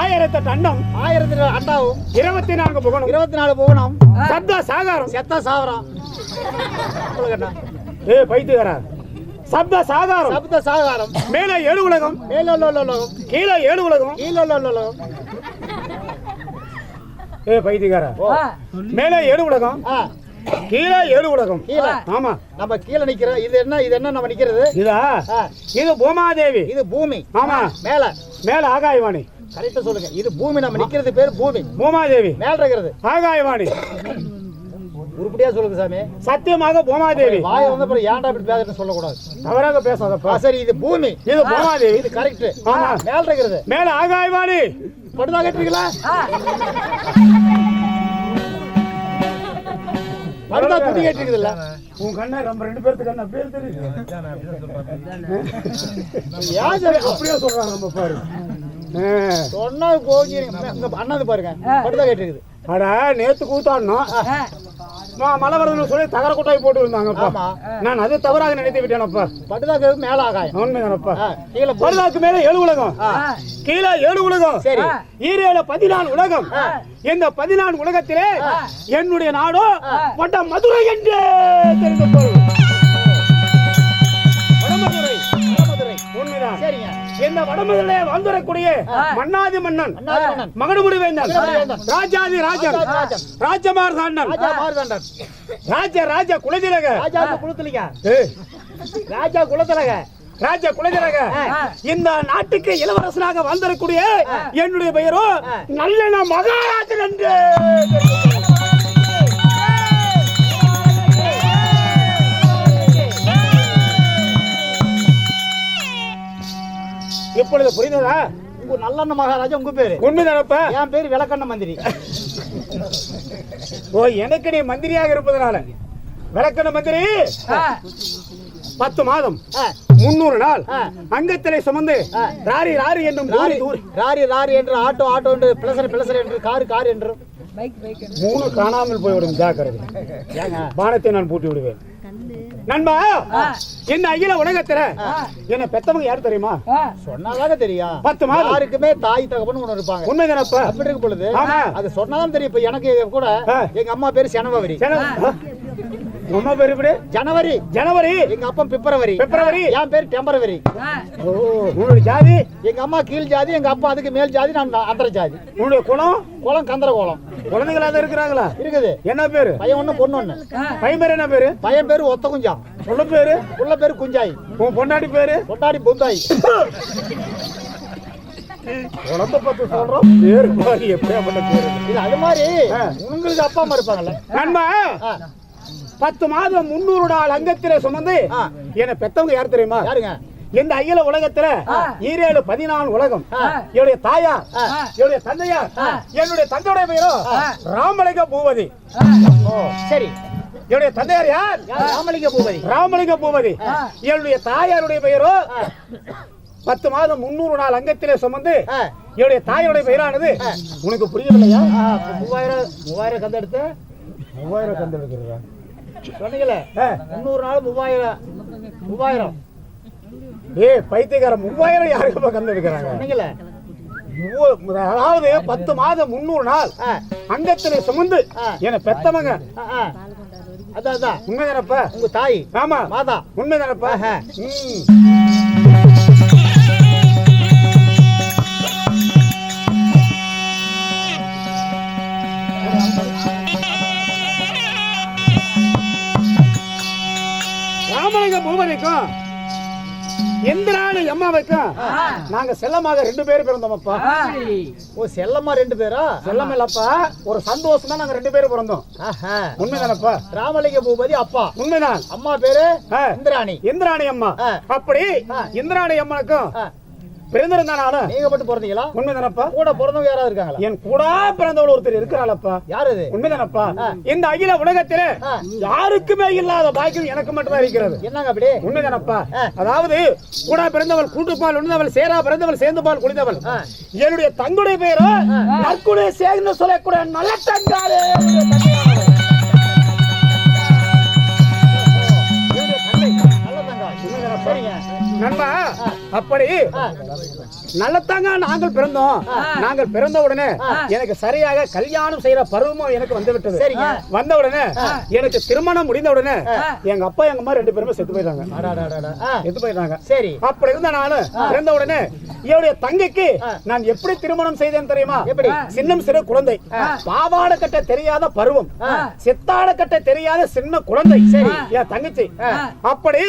ஆயிரத்தெட்டு அண்டம் ஆயிரத்தி அண்டாவும் இருபத்தி நான்கு புகணும் இருபத்தி நாலு புவனம் சப்த சாகாரம். செத்த என்ன? ஏ பைத்தியக்காரா. சப்த சாகாரம். சப்த சாகாரம். மேலே ஏழு உலகம். மேல உலகம். கீழே ஏழு உலகம். கீழ உலகம். ஏ பைத்தியக்காரா. மேலே ஏழு உலகம். கீழே ஏழு உலகம். கீழே. ஆமா. நம்ம கீழே நிக்கிறோம். இது என்ன இது என்ன நம்ம நிக்கிறது? இதா? இது பூமாதேவி. இது பூமி. ஆமா. மேல. மேல ஆகாயவாணி. கரெக்டா சொல்லுங்க. இது பூமி நம்ம நிக்கிறது பேர் பூமி. பூமாதேவி. மேல இருக்கிறது ஆகாயவாணி. உருப்படியா சொல்லுங்க சாமி. சத்தியமாக பூமாதேவி. வாய வந்து அப்புறம் ஏன்டா இப்படி பேசுறேன்னு சொல்லக்கூடாது. தவறாக பேசாதப்பா. ஆ, சரி இது பூமி. இது பூமாதேவி. இது கரெக்ட். மேல இருக்கிறது மேல ஆகாயவாணி. படுதா கேட்டீங்களா படுதா துணி கேட்டிருக்குதுல்ல. உன் கண்ணா நம்ம ரெண்டு பேருக்கு கண்ணா பேர் தெரியுது ஏன் சரி? அப்படியே சொல்றாங்க நம்ம பாரு. சொன்னா இங்க அண்ணாந்து பாருங்க. படுதா கேட்டிருக்குது அட நேத்து கூத்தாடணும் மழை வருதுன்னு சொல்லி தகர கொட்டாய் போட்டு இருந்தாங்கப்பா. நான் அது தவறாக நினைத்து விட்டேனப்பா. படுதா கேட்கு மேல ஆகாயம். உண்மைதானப்பா. கீழே பூமி. பருதாக்கு மேல ஏழு உலகம். கீழே ஏழு உலகம். சரி. ஈரேழு பதினாலு உலகம். இந்த பதினான்கு உலகத்திலே என்னுடைய நாடோ வட மதுரை என்று தெரிந்து வடமதுரை. உண்மைதான். சரிங்க. இந்த வடமதுரையிலே வந்துடக்கூடிய மன்னாதி மன்னன். மகடுமுடி வேந்தன். ராஜாதி ராஜன். ராஜாதி ராஜன். ராஜமார்தாண்டன். ராஜா ராஜ குலதிலக. ராஜா குலத்திலிங்க ஏய், ராஜா குலத்திலக. ராஜ குலதிலக. இந்த நாட்டுக்கு இளவரசனாக வந்திருக்கூடிய என்னுடைய பெயரோ நல்லெண்ண மகாராஜன் என்று. இப்பொழுது புரிந்ததா? உங்க நல்லண்ண மகாராஜா உங்க பேரு. உண்மைதானப்ப என் பேரு விளக்கண்ண மந்திரி. ஓ எனக்கு நீ மந்திரியாக இருப்பதனால. விளக்கண மந்திரி? பத்து மாதம். முன்னூறு நாள். அங்கத்திலே சுமந்து. ராரி ராரி என்னும் தூரி ராரி ராரி ராரி என்று ஆட்டோ ஆட்டோ என்று பிளசர் பிளசர் என்று காரு கார் என்று. மூணு காணாமல் போய்விடும் ஜாக்கிரதை. ஏங்க. பானத்தை நான் பூட்டி விடுவேன். நண்பா இந்த அகில உலகத்துல? என்ன பெத்தவங்க யார் தெரியுமா? சொன்னாதாங்க தெரியும் பத்து மாதம். யாருக்குமே தாய் தகப்பன் ஒண்ணு இருப்பாங்க. உண்மைதானப்பா அப்படி இருக்கும் பொழுது. அது சொன்னாதான் தெரியும். இப்ப எனக்கு கூட. எங்க அம்மா பேரு ஜனவரி உங்க பேர் எப்படி ஜனவரி. ஜனவரி. எங்க அப்பா பிப்ரவரி. பிப்ரவரி. என் பேர் டெம்பரவரி. ஓ உன்னுடைய ஜாதி? எங்க அம்மா கீழ் ஜாதி எங்க அப்பா அதுக்கு மேல் ஜாதி நான் அந்தர ஜாதி. உன்னுடைய குலம்? குளம் கந்தர குளம் குழந்தைகளா தான் இருக்கிறாங்களா? இருக்குது. என்ன பேரு? பையன் ஒண்ணு பொண்ணு ஒண்ணு. பையன் பேர் என்ன பேரு? பையன் பேரு ஒத்த குஞ்சான். பொண்ணு பேரு? புள்ள பேரு குஞ்சாய். உன் பொண்டாட்டி பேரு? கொண்டாடி பொந்தாய். குழந்தை பத்து சொல்றோம் பேரு பேரு இது அது மாதிரி. உங்களுக்கு அப்பா அம்மா இருப்பாங்கல்ல. நண்பா பத்து மாதம் முன்னூறு நாள் அங்கத்திலே சுமந்து. என்ன பெத்தவங்க யார் தெரியுமா? யாருங்க? இந்த அகில உலகத்துல ஈரேழு பதினாலு உலகம். என்னுடைய தாயார் ஆ. என்னுடைய தந்தையார் என்னுடைய தந்தையுடைய பெயரோ ராமலிங்க பூபதி. சரி. என்னுடைய தந்தையார் யார்? ராமலிங்க பூபதி. ராமலிங்க பூபதி. என்னுடைய தாயாருடைய பெயரோ? பத்து மாதம் முன்னூறு நாள் அங்கத்திலே சுமந்து என்னுடைய தாயாருடைய பெயரானது உனக்கு புரியவில்லையா? மூவாயிரம் மூவாயிரம் கந்த எடுத்து மூவாயிரம் கண்டு இருக்கிறதா சொன்னீங்களே முந்நூறு நாள் மூவாயிரம் மூவாயிரம். ஏய் பைத்தியக்காரன் மூவாயிரம் யாருக்குப்பா கண்டு இருக்கிறாங்க சொன்னீங்களே. அதாவது பத்து மாதம் முன்னூறு நாள் அங்கத்திலே சுமந்து ஆ. என்னை பெத்தவங்க. அதான் அதான். உண்மைதானப்பா? உங்க தாய் ஆமா. மாதா. உண்மைதானப்பா? ஆஹா. ம். ராமலிங்க பூபதிக்கும் இந்திராணி அம்மாவுக்கும் நாங்க செல்லமாக ரெண்டு பேரும் பிறந்தோமப்பா. ஓ செல்லம்மா ரெண்டு பேரா? செல்லம் இல்லப்பா. ஒரு சந்தோஷமா நாங்க ரெண்டு பேரும் பிறந்தோம். உண்மைதானப்பா? ராமலிங்க பூபதி அப்பா. உண்மைதான். அம்மா பேரு. இந்திராணி. இந்திராணி அம்மா. அப்படி. இந்திராணி அம்மனுக்கும் ஆ, பிறந்திருந்த நானு நீங்க மட்டும் பிறந்தீங்களா? உண்மைதானப்பா? கூட பிறந்தவங்க யாராவது இருக்காங்களா? என் கூட பிறந்தவள் ஒருத்தர் இருக்கிறாளப்பா. யாரு அது? உண்மைதானப்பா? இந்த அகில உலகத்திலே. யாருக்குமே இல்லாத பாக்கியம் எனக்கு மட்டும்தான் இருக்கிறது. என்னங்க அப்படி? உண்மைதானப்பா. அதாவது கூட பிறந்தவள் கூட்டுப்பால் உண்ணவள் சேரா பிறந்தவள் சேர்ந்து பால் குடித்தவள் ஆ. என்னுடைய தங்குடைய பெயரோ நற்குடைய சேர்ந்து சொல்லக்கூடிய நல்ல தங்காலே நண்பா அப்படி. நல்லத்தாங்க நாங்கள் பிறந்தோம். நாங்கள் பிறந்த உடனே எனக்கு சரியாக கல்யாணம் செய்யற பருவமும் எனக்கு வந்து விட்டது. வந்த உடனே எனக்கு திருமணம் முடிந்த உடனே எங்க அப்பா எங்க அம்மா ரெண்டு பேருமே செத்து போயிட்டாங்க. செத்து போயிட்டாங்க. சரி. அப்படி இருந்த நானு பிறந்த உடனே என்னுடைய தங்கைக்கு நான் எப்படி திருமணம் செய்தேன் தெரியுமா? எப்படி? சின்னம் சிறு குழந்தை. பாவாடை கட்ட தெரியாத பருவம். சித்தாட கட்ட தெரியாத சின்ன குழந்தை. சரி. என் தங்கச்சி. அப்படி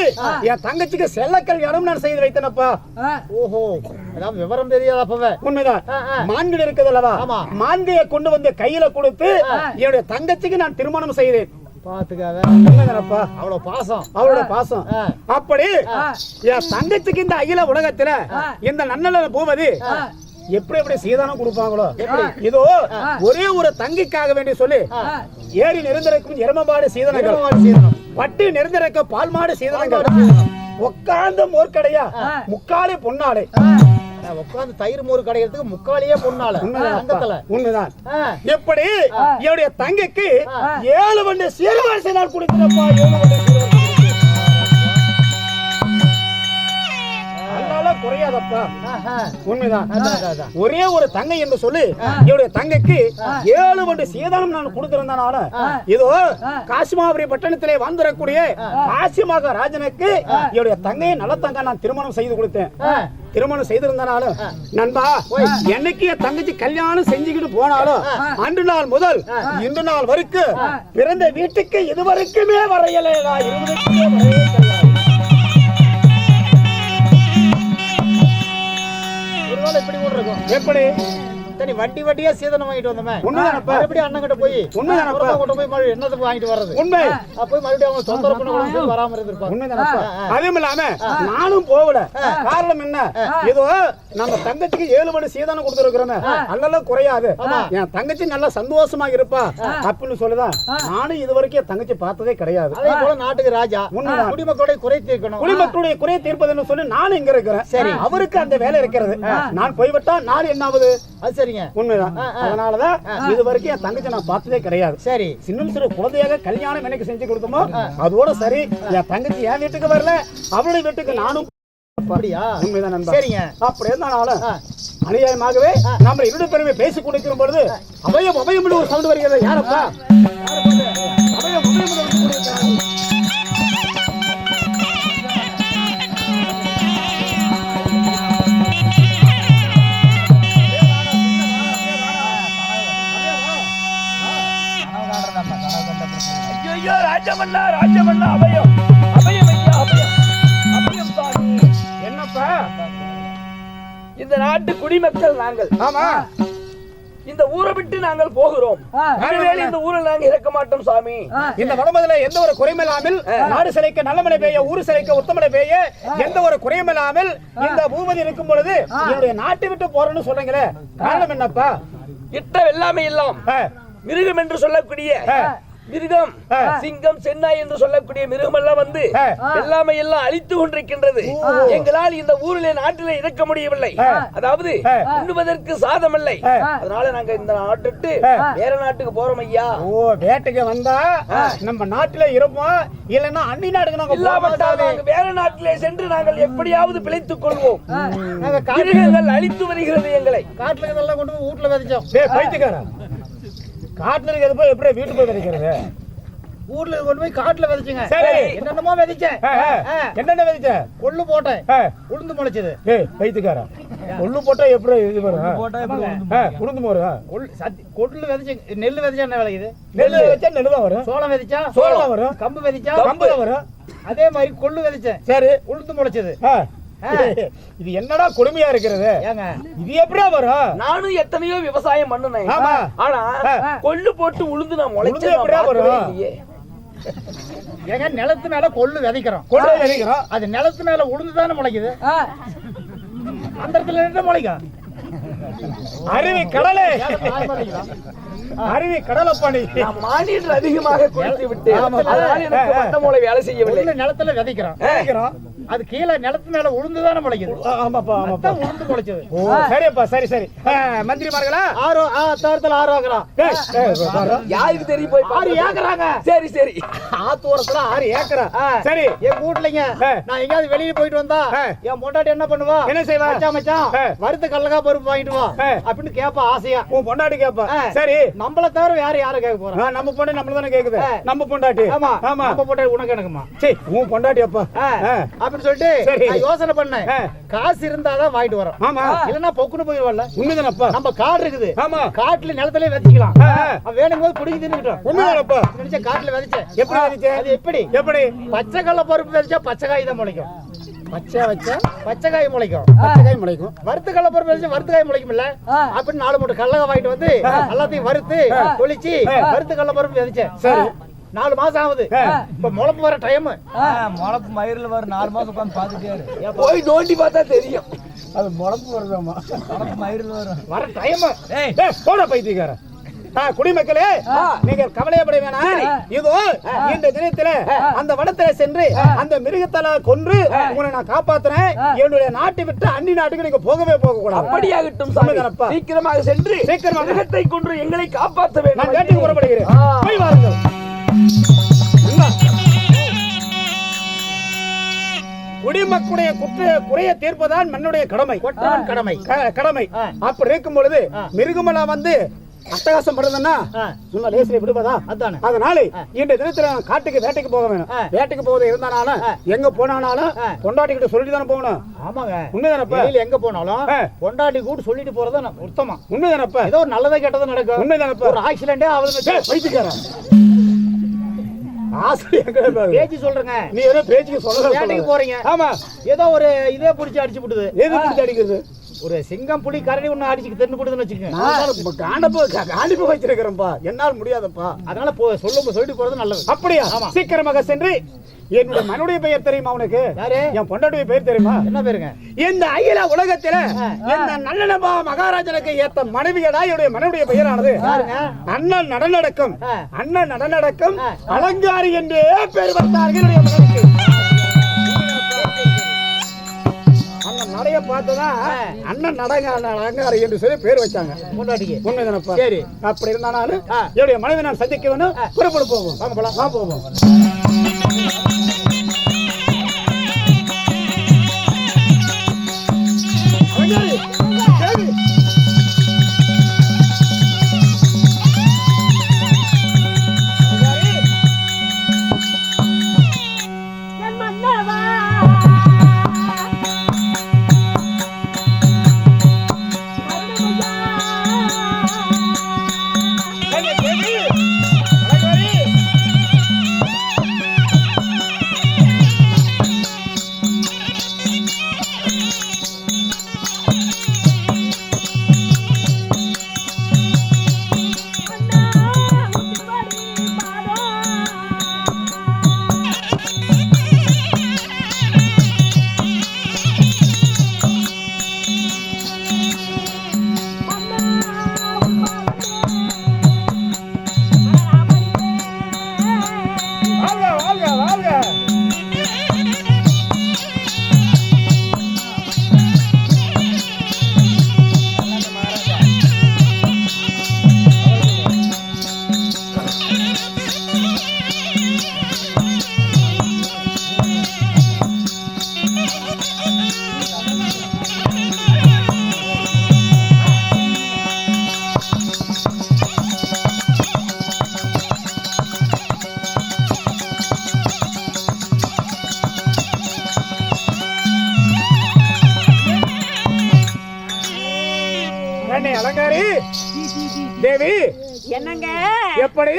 என் தங்கச்சிக்கு செல்ல கல்யாணம் நான் செய்து வைத்தேனப்பா. ஓஹோ. விவரம் தெரியாத அப்பவே? உண்மைதான். மான்கள் இருக்குது அல்லவா. மான்கையை கொண்டு வந்து கையில கொடுத்து என்னுடைய தங்கச்சிக்கு நான் திருமணம் செய்தேன். பாத்துக்காத உண்மைதானப்பா அவ்வளவு பாசம். அவரோட பாசம். அப்படி என் தங்கச்சிக்கு இந்த அகில உலகத்துல இந்த நன்னல பூபதி எப்படி எப்படி சீதானம் கொடுப்பாங்களோ? இதோ ஒரே ஒரு தங்கிக்காக வேண்டி சொல்லி ஏரி நெருந்திருக்கும் எருமபாடு சீதனம். பட்டி நெருந்திருக்க பால் மாடு சீதனங்கள் உட்கார்ந்த மோர்க்கடையா? முக்காலே பொன்னாடை நான் உட்கார்ந்து தயிர் மோர் கடைகிறதுக்கு முக்காலியே பொண்ணால உண்மைதான் அங்கத்துல. உண்மைதான். எப்படி? என்னுடைய தங்கைக்கு ஏழு வண்டி சீர்வரிசை நான் குடிக்கிறப்பா ஏழு வண்டி உண்மைதான். ஒரே ஒரு தங்கை என்று சொல்லி என்னுடைய தங்கைக்கு ஏழு வண்டி சீதானம் நான் கொடுத்திருந்தனால இதோ காசிமாபுரி பட்டணத்திலே வாழ்ந்துடக்கூடிய காசி மகாராஜனுக்கு என்னுடைய தங்கையை நல்ல தங்க நான் திருமணம் செய்து கொடுத்தேன். திருமணம் செய்திருந்தனாலும் நண்பா என்னைக்கு என் தங்கச்சி கல்யாணம் செஞ்சுக்கிட்டு போனாலும் அன்று நாள் முதல் இன்று நாள் வரைக்கும் பிறந்த வீட்டுக்கு இதுவரைக்குமே வரையலையா இருவருக்குமே வரையே கிடையாது. இப்படி கூட இருக்கும் எப்படி சரி வட்டி வட்டியா சீதனம் வாங்கிட்டு வந்தோமே? மறுபடியும் அண்ணன் கிட்ட போய் கொண்டு போய் மறுபடியும் என்னத்துக்கு வாங்கிட்டு வர்றது? உண்மை. அப்ப போய் மறுபடியும் அவங்க தொந்தரவு பண்ண வராம இருந்திருப்பாங்க. அதுவும் இல்லாம நானும் போகல. காரணம் என்ன? ஏதோ நம்ம தங்கச்சிக்கு ஏழு மணி சீதானம் கொடுத்துருக்கிறோமே. அதெல்லாம் குறையாது. என் தங்கச்சி நல்லா சந்தோஷமா இருப்பா. அப்படின்னு சொல்லுதான் நானும் இது வரைக்கும் என் தங்கச்சி பார்த்ததே கிடையாது. அதே போல நாட்டுக்கு ராஜா. குடிமக்களுடைய குறை தீர்க்கணும். குடிமக்களுடைய குறை தீர்ப்பதுன்னு சொல்லி நானும் இங்க இருக்கிறேன். சரி. அவருக்கு அந்த வேலை இருக்கிறது. நான் போய்விட்டா நான் என்ன ஆகுது அது சரிங்க உண்மைதான். அதனாலதான் இது வரைக்கும் என் தங்கச்சி நான் பார்த்ததே கிடையாது. சரி. சின்னம் சிறு குழந்தையாக கல்யாணம் எனக்கு செஞ்சு கொடுத்தோமோ அதோட சரி என் தங்கச்சி என் வீட்டுக்கு வரல அவளுடைய வீட்டுக்கு நானும் அப்படியா? உண்மைதான் நண்பா. சரிங்க. அப்படி இருந்தாலும் அநியாயமாகவே நம்ம இரண்டு பேருமே பேசி கொடுக்கிற பொழுது அபயம் அபயம் ஒரு சவுண்ட் வருகிறது. யாரப்பா? ஐயோ ராஜமன்னா ராஜமன்னா அபயம். அபயம் ஐயா அபயம். அபயம் சாமி என்னப்பா? இந்த நாட்டு குடிமக்கள் நாங்கள். ஆமா. இந்த ஊரை விட்டு நாங்கள் போகிறோம். இந்த ஊரில் நாங்கள் இருக்க மாட்டோம் சாமி. இந்த வடமதுல எந்த ஒரு குறைமில்லாமல் நாடு சிலைக்க நல்ல மழை பெய்ய ஊரு சிலைக்க உத்தமழை பெய்ய எந்த ஒரு குறைமில்லாமல் இந்த பூமதி இருக்கும் பொழுது என்னுடைய நாட்டை விட்டு போறேன்னு சொல்றீங்களே காரணம் என்னப்பா? இட்ட வெள்ளாமை எல்லாம் ஆ, மிருகம் என்று சொல்லக்கூடிய மிருகம் சிங்கம் சென்னாய் என்று சொல்லக்கூடிய மிருகம் எல்லாம் வந்து. வெள்ளாமை எல்லாம் அழித்து கொண்டிருக்கின்றது. எங்களால் இந்த ஊரிலே நாட்டிலே இருக்க முடியவில்லை. அதாவது. உண்ணுவதற்கு சாதம் இல்லை. அதனால நாங்க இந்த நாட்டுட்டு வேற நாட்டுக்கு போறோம் ஐயா. ஓ வேட்டைக்கு வந்தா நம்ம நாட்டுல இருப்போம்? இல்லன்னா அன்னி நாட்டுக்கு நாங்க. நாங்கள் வேற நாட்டிலே சென்று நாங்கள் எப்படியாவது பிழைத்துக் கொள்வோம். நாங்க மிருகங்கள் அழித்து வருகிறது எங்களை. காட்டுல கொண்டு வீட்டுல விதைச்சோம். டேய் பைத்தியக்காரா காட்டுல இருக்கிறது போய் எப்படி வீட்டு போய் கிடைக்கிறது ஊர்ல கொண்டு போய் காட்டுல விதைச்சுங்க. சரி. என்னென்னமோ விதைச்சேன். என்னென்ன விதிச்ச? கொள்ளு போட்டேன். உளுந்து முளைச்சது. டேய் பைத்தியக்காரா கொள்ளு போட்டா எப்படி இது வரும்? உளுந்து போறா கொள்ளு விதைச்சு நெல் விதைச்சா என்ன விளையுது? நெல்லு வச்சா நெல்லு தான் வரும். சோளம் விதைச்சா? சோளம் வரும். கம்பு விதைச்சா? கம்பு தான் வரும். அதே மாதிரி கொள்ளு விதைச்சேன். சரி. உளுந்து முளைச்சது. இது என்னடா கொடுமையா இருக்கிறது? ஏங்க. இது எப்படியா வரும்? நானும் எத்தனையோ விவசாயம் பண்ணினேன். ஆனா. கொள்ளு போட்டு உளுந்து நான் முளைச்சு எப்படியா வரும்? ஏங்க நிலத்து மேல கொள்ளு விதைக்கிறோம். போய் நினைக்கிறோம் அது நிலத்து மேல உளுந்து தானே முளைக்குது? அந்த இடத்துல நின்று முளைக்கும். அருவி கடலே? அருவி நீ நான் மானியர் அதிகமாக குடித்து விட்டேன். ஆமா. அதனால எனக்கு வேலை செய்யவில்லை. கொள்ளு நிலத்துல விதைக்கிறோம். அது கீழே நிலத்து மேல உளுந்துதானே முளைக்குது. ஆ, ஆமாப்பா ஆமாப்பா. உளுந்து முளைச்சது. சரிப்பா சரி சரி. மந்திரிமார்களா ஆறு தாரத்துல ஆறு பாரு. யாருக்கு தெரியும் போய் ஆறு ஏக்கறாங்க சரி சரி. ஆத்தூரத்துல ஆறு ஏக்கரா. சரி. என் வீட்லங்க. நான் எங்கேயாவது வெளியே போயிட்டு வந்தா. என் பொண்டாட்டி என்ன பண்ணுவா? என்ன செய்வா? மச்சான் மச்சான். வறுத்த கடலக்கா பருப்பு வாங்கிட்டு வா. அப்படின்னு கேப்பா ஆசையா. உன் பொண்டாட்டி கேப்பா. சரி. நம்மள தவிர வேற யார கேட்க போறோம் ஆ, நம்ம பொண்ணு நம்மள தானே கேக்குது. நம்ம பொண்டாட்டி. ஆமா. ஆமா. நம்ம பொண்டாட்டி உனக்கு எனக்குமா? சரி உன் பொண்டாட்டி அப்பா. அப்படின்னு சொல்லிட்டு. நான் யோசனை பண்ணேன். காசு இருந்தாதான் வாங்கிட்டு வரோம். ஆமா. இல்லன்னா பொக்குன்னு போயிடுவாள்ல. உண்மைதானப்பா. நம்ம காடு இருக்குது. ஆமா. காட்டுல நிலத்திலே. அவன் வேணும் போது குடிக்க தின்னுக்கிட்டோம் உண்மைதானப்பா நினைச்ச காட்டுல விதைச்சேன். எப்படி விதைச்ச? அது எப்படி? எப்படி? பச்சை கடல பருப்பு விதைச்சா பச்சை காய் தான் முளைக்கும். பச்சை வச்சா? பச்சை காய் முளைக்கும். பச்சை காய் முளைக்கும். வறுத்து கடல பருப்பு விதைச்சா வறுத்து காய் முளைக்கும்ல? அப்படின்னு நாலு மூட்டை கடலக்காய் வாங்கிட்டு வந்து எல்லாத்தையும் வறுத்து தொளிச்சு வறுத்து கடல பருப்பு விதைச்சேன். சரி. நாலு மாசம் ஆகுது. இப்ப முளப்பு வர டைம் முளப்பு மயிரில் வர நாலு மாசம் உட்காந்து பார்த்துட்டே போய் நோண்டி பார்த்தா தெரியும். அது முளப்பு வருதாமா முளப்பு மயிரில் வரும். வர டைம் ஏய். போட பைத்தியக்கார ஆ, குடிமக்களே நீங்கள் கவலையப்பட வேணாம். இதோ இந்த தினத்துல அந்த வனத்துல சென்று அந்த மிருகத்தல கொன்று உன்னை நான் காப்பாத்துறேன். என்னுடைய நாட்டை விட்டு அந்நி நாட்டுக்கு நீங்க போகவே போக கூடாது அப்படியாகட்டும்? சீக்கிரமாக சென்று சீக்கிரமாக. மிருகத்தை கொன்று எங்களை காப்பாற்ற நான் வேண்டும். வேட்டைக்கு புறப்படுகிறேன். ஆ. குடிமக்களுடைய குற்ற குறைய தீர்ப்பதான் மண்ணுடைய கடமை கடமை கடமை. அப்படி இருக்கும் பொழுது ஆ. மிருகமெல்லாம் வந்து அட்டகாசம் பண்றதுன்னா ஆ. சும்மா லேசில விடுவதா அதானே. அதனால. இந்த தினத்துல காட்டுக்கு வேட்டைக்கு போக வேணும். வேட்டைக்கு போவது இருந்தானாலும். எங்க போனானாலும் ஆ. கொண்டாட்டிக்கிட்ட சொல்லிட்டு தானே போகணும் ஆமாங்க உண்மைதானப்பா எங்க போனாலும். பொண்டாட்டி கூட சொல்லிட்டு போறதா நான் உத்தமம் உண்மைதானப்பா ஏதோ ஒரு நல்லதா கெட்டதா நடக்கும் உண்மைதானப்பா ஒரு ஆக்சிடென்டே பைத்தியக்காரன் ஆசிரியர் பேச்சு சொல்றேங்க. நீ ஏதோ பேச்சுக்கு வேட்டைக்கு போறீங்க. ஆமா. ஏதோ ஒரு இதே புடிச்சு அடிச்சு விடுது எது பிடிச்சி அடிக்கிறது? ஒரு சிங்கம் புலி கரடி ஒண்ணு அடிச்சு தின்னு போடுதுன்னு வச்சுக்கோங்க. காண்டப்போ காண்டிப்போ வச்சிருக்கிறேன்ப்பா. என்னால் முடியாதப்பா. அதனால போ சொல்லும் சொல்லிட்டு போறது நல்லது. அப்படியா. சீக்கிரமாக சென்று என்னுடைய மனுடைய பெயர் தெரியுமா உனக்கு? என் பொண்டாட்டிய பெயர் தெரியுமா? என்ன பேருங்க? இந்த அகில உலகத்தில இந்த நல்லனபா மகாராஜனுக்கு ஏத்த மனைவியடா என்னுடைய மனைவியுடைய பெயரானது? அண்ணன் நடனடக்கம். அண்ணன் நடனடக்கம். அலங்காரி என்றே பேர் வைத்தார்கள் நடைய பார்த்துதான் அண்ணன் நடங்க அலங்காரி என்று சொல்லி பேர் வச்சாங்க. பொண்டாட்டிக்கு உண்மைதானப்பா? சரி. அப்படி இருந்தாலும். என்னுடைய மனைவி நான் சந்திக்க வேணும் புறப்படு போவோம். வாங்க போலாம். வா போவோம். என்னங்க? எப்படி?